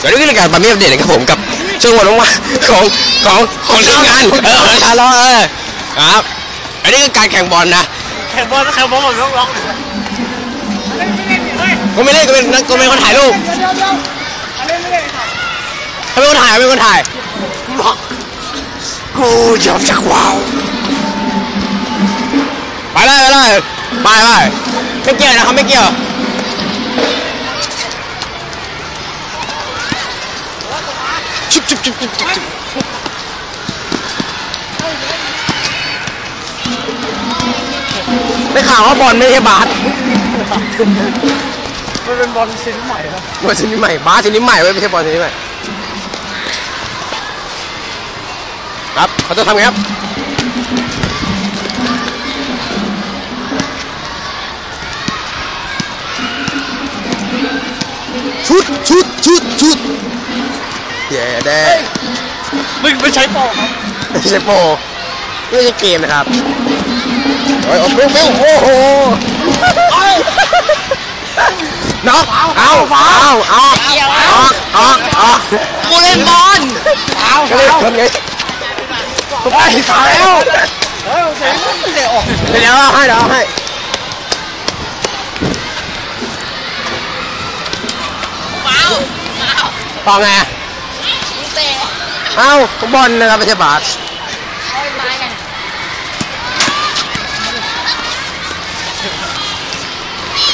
สวัสดีครับรายการปามี่อัปเดตนะครับผมกับช่วงวันว่างๆของของของทีมงานเออชาล้อเออครับ อันนี้คือการแข่งบอลนะแข่งบอลแข่งบอลผมร้องร้องกูไม่เล่นกูเป็นนักกูเป็นคนถ่ายรูปเขาเป็นคนถ่ายเขาเป็นคนถ่ายกูยอมจากว้าวไปเลยไปเลยไปไปไม่เกี่ยวนะครับไม่เกี่ยว ชุบชุบชุบชุบชุบชุบได้ข่าวว่าบอลไม่ใช่บาสมันเป็นบอลชิ้นใหม่นะบอลชนิดใหม่บาสชนิดใหม่เว้ยไม่ใช่บอลชนิดใหม่ครับเขาจะทำไงครับชุดชุดชุดชุดเย้แดงไม่ไม่ใช้ปอกครับไม่ใช่โปรไม่ใช่เกมนะครับโอ้ยโอ้ปิ้วปิ้วโอ้โหน็อกเอาเอาเอาเอาออกออกออกกูเล่นบอลเอาก็เลยทำไงไปขายแล้วเฮ้ยเสียงไม่ได้ออกเดี๋ยวเอาให้เดี๋ยวเอาให้เมาเมาต่อไงมึงเตะ เอ้าบอลนะครับไม่ใช่บาสเอาไม้กัน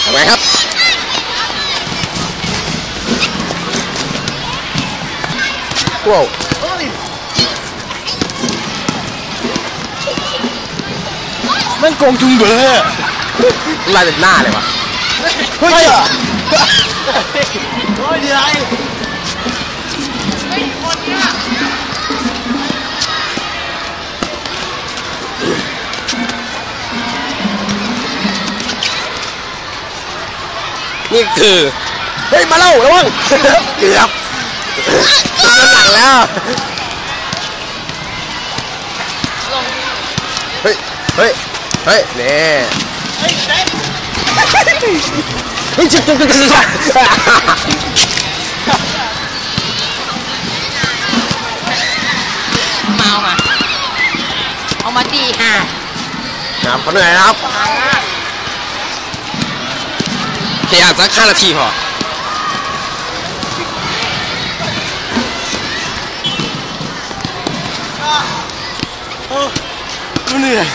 ทำไงครับว้าวมันโกงจุงเบอร์ลายเต็มหน้าเลยวะเฮ้ยโอ้ยดีไรนี่ คือเฮ้ยมาเล่าระวังเกือบโดนหลังแล้วเฮ้ยเฮ้ยเฮ้ยนี่เฮ้ยจิ๊บจิ๊บจิ๊บจิ๊บเมามาเอามาตีห่าครับเขาเหนื่อยนะครับ โอเคอะสักห้านาทีพอกูเหนื่อย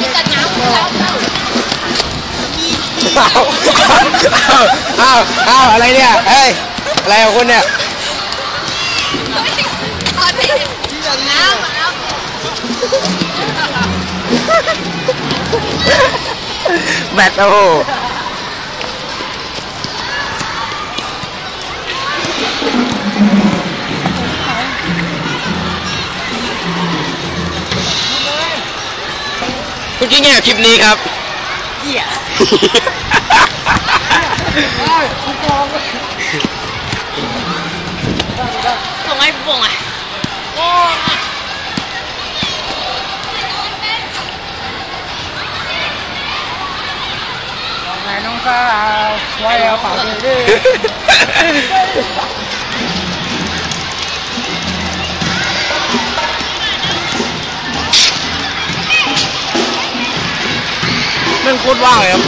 จะจัดน้ำแล้วอ้าวอ้าวอ้าวอะไรเนี่ย เฮ้ย อะไรของคุณเนี่ยตอนนี้น้ำ แบตโอ้โหคุณคิดไงกับคลิปนี้ครับำเหี้ยส่งให้ป่งอะ โอ้ยไว้เอาปากดิมันโคตรว่างเลยครับ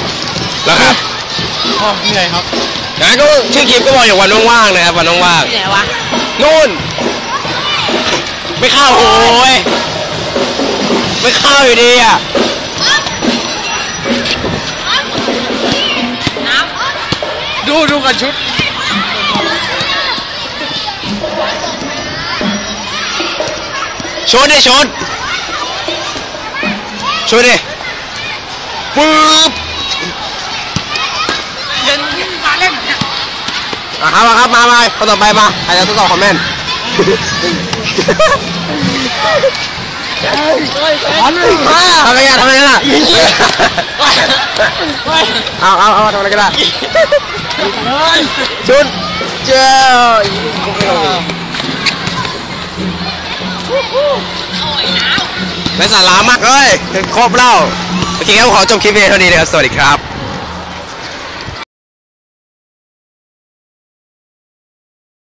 แล้วครับอ๋อเหนื่อยครับงั้นก็ชื่อคลิปก็บอกอย่างวันว่างๆนะครับวันว่างที่ไหนวะนู่น ไม่เข้าโอ้ยไม่เข้าอยู่ดีอะ ดูดูกันชุดชนดิชนชนดิปึ๊บเดินมาเล่นเนี่ยอะครับมาครับมามาคนต่อไปมาอาจจะทดสอบคอมเมนต์ อันนี้มาทำไรกันทำไรกันอะเอาเอาเอาทำอะไรกันอะชุดเจ้าไม่สาระมากเฮ้ยครบแล้วโอเคครับขอจบคลิปเพียงเท่านี้นะครับ สวัสดีครับ